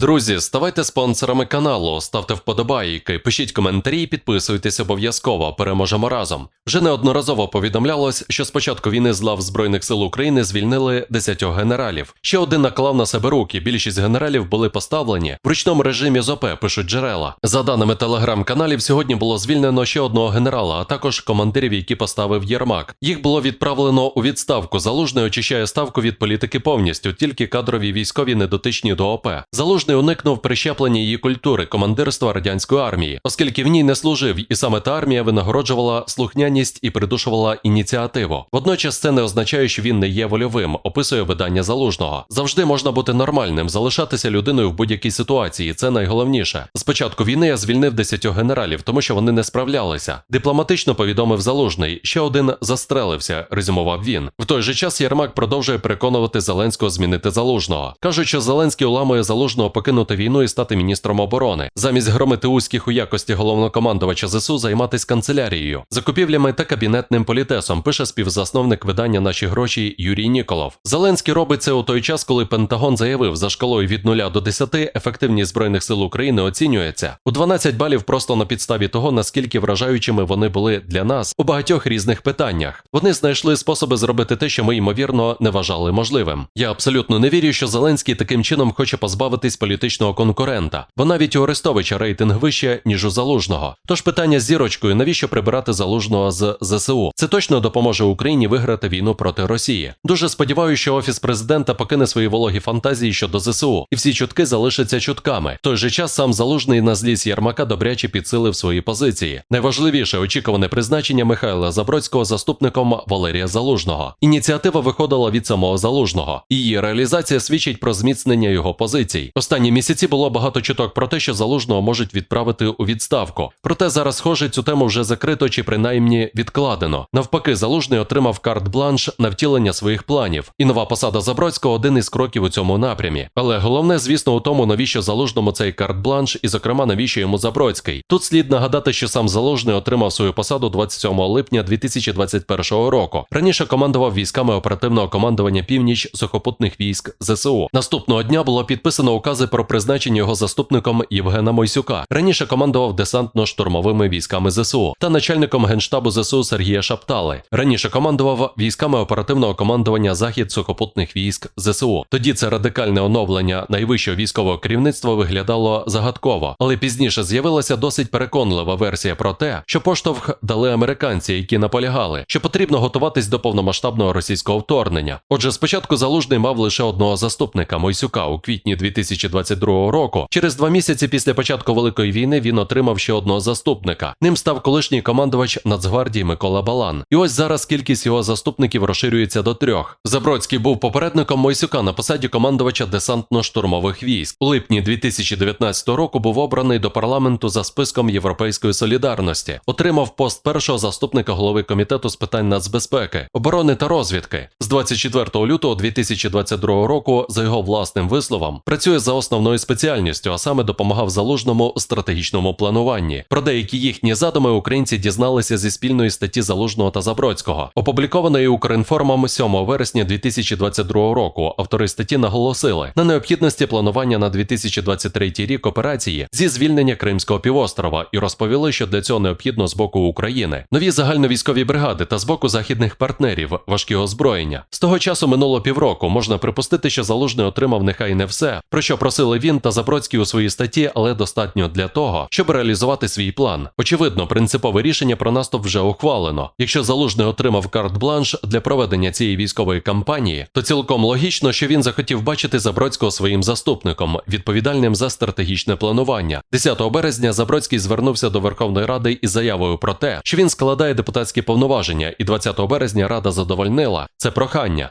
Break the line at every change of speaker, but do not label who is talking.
Друзі, ставайте спонсорами каналу, ставте вподобайки, пишіть коментарі, і підписуйтесь обов'язково. Переможемо разом. Вже неодноразово повідомлялось, що з початку війни з лав Збройних сил України звільнили 10 генералів. Ще один наклав на себе руки. Більшість генералів були поставлені в ручному режимі ЗОП, пишуть джерела. За даними телеграм-каналів, сьогодні було звільнено ще одного генерала, а також командирів, які поставив Єрмак. Їх було відправлено у відставку. Залужний очищає ставку від політики повністю, тільки кадрові військові недотичні до ОП. Залужний уникнув прищеплення її культури, командирства радянської армії, оскільки в ній не служив, і саме та армія винагороджувала слухняність і придушувала ініціативу. Водночас це не означає, що він не є вольовим, описує видання залужного. Завжди можна бути нормальним, залишатися людиною в будь-якій ситуації. Це найголовніше. З початку війни я звільнив 10 генералів, тому що вони не справлялися. Дипломатично повідомив залужний. Ще один застрелився, резюмував він. В той же час Єрмак продовжує переконувати Зеленського змінити залужного. кажуть, що Зеленський уламує залужного покинути війну і стати міністром оборони, замість громити узких у якості головнокомандувача ЗСУ займатися канцелярією, закупівлями та кабінетним політесом. Пише співзасновник видання Наші гроші Юрій Ніколов. Зеленський робить це у той час, коли Пентагон заявив, за шкалою від 0 до 10 ефективність збройних сил України оцінюється у 12 балів просто на підставі того, наскільки вражаючими вони були для нас у багатьох різних питаннях. Вони знайшли способи зробити те, що ми ймовірно не вважали можливим. Я абсолютно не вірю, що Зеленський таким чином хоче позбавитись політичного конкурента, бо навіть у Арестовича рейтинг вище, ніж у залужного. Тож питання з зірочкою, навіщо прибирати залужного з ЗСУ? Це точно допоможе Україні виграти війну проти Росії. Дуже сподіваюся, що офіс президента покине свої вологі фантазії щодо ЗСУ, і всі чутки залишаться чутками. В той же час сам залужний на злість Єрмака добряче підсилив свої позиції. Найважливіше очікуване призначення Михайла Забродського заступником Валерія Залужного. Ініціатива виходила від самого залужного. Її реалізація свідчить про зміцнення його позицій. Останні місяці було багато чуток про те, що залужного можуть відправити у відставку. Проте зараз, схоже, цю тему вже закрито чи принаймні відкладено. Навпаки, залужний отримав карт-бланш на втілення своїх планів. І нова посада Забродського один із кроків у цьому напрямі. Але головне, звісно, у тому, навіщо залужному цей карт-бланш, і, зокрема, навіщо йому Забродський. Тут слід нагадати, що сам залужний отримав свою посаду 27 липня 2021 року. Раніше командував військами оперативного командування північ сухопутних військ ЗСУ. Наступного дня було підписано укази про призначення його заступником Євгена Мойсюка. Раніше командував десантно-штурмовими військами ЗСУ та начальником генштабу ЗСУ Сергія Шаптали. Раніше командував військами оперативного командування захід сухопутних військ ЗСУ. Тоді це радикальне оновлення найвищого військового керівництва виглядало загадково, але пізніше з'явилася досить переконлива версія про те, що поштовх дали американці, які наполягали, що потрібно готуватись до повномасштабного російського вторгнення. Отже, спочатку залужний мав лише одного заступника Мойсюка у квітні 2022 року. Через два місяці після початку великої війни він отримав ще одного заступника. Ним став колишній командувач Нацгвардії Микола Балан. І ось зараз кількість його заступників розширюється до трьох. Забродський був попередником Мойсюка на посаді командувача десантно-штурмових військ. У липні 2019 року був обраний до парламенту за списком Європейської солідарності. Отримав пост першого заступника голови комітету з питань нацбезпеки, оборони та розвідки. З 24 лютого 2022 року, за його власним висловом, працює за основною спеціальністю, а саме допомагав залужному стратегічному плануванні. Про деякі їхні задуми українці дізналися зі спільної статті Залужного та Забродського, опублікованої Укрінформом 7 вересня 2022 року. Автори статті наголосили на необхідності планування на 2023 рік операції зі звільнення Кримського півострова і розповіли, що для цього необхідно з боку України нові загальновійськові бригади та з боку західних партнерів важкі озброєння. З того часу минуло півроку. Можна припустити, що залужний отримав нехай не все, про що просили він та Забродський у своїй статті, але достатньо для того, щоб реалізувати свій план. Очевидно, принципове рішення про наступ вже ухвалено. Якщо залужний отримав карт-бланш для проведення цієї військової кампанії, то цілком логічно, що він захотів бачити Забродського своїм заступником, відповідальним за стратегічне планування. 10 березня Забродський звернувся до Верховної Ради із заявою про те, що він складає депутатські повноваження, і 20 березня Рада задовольнила це прохання.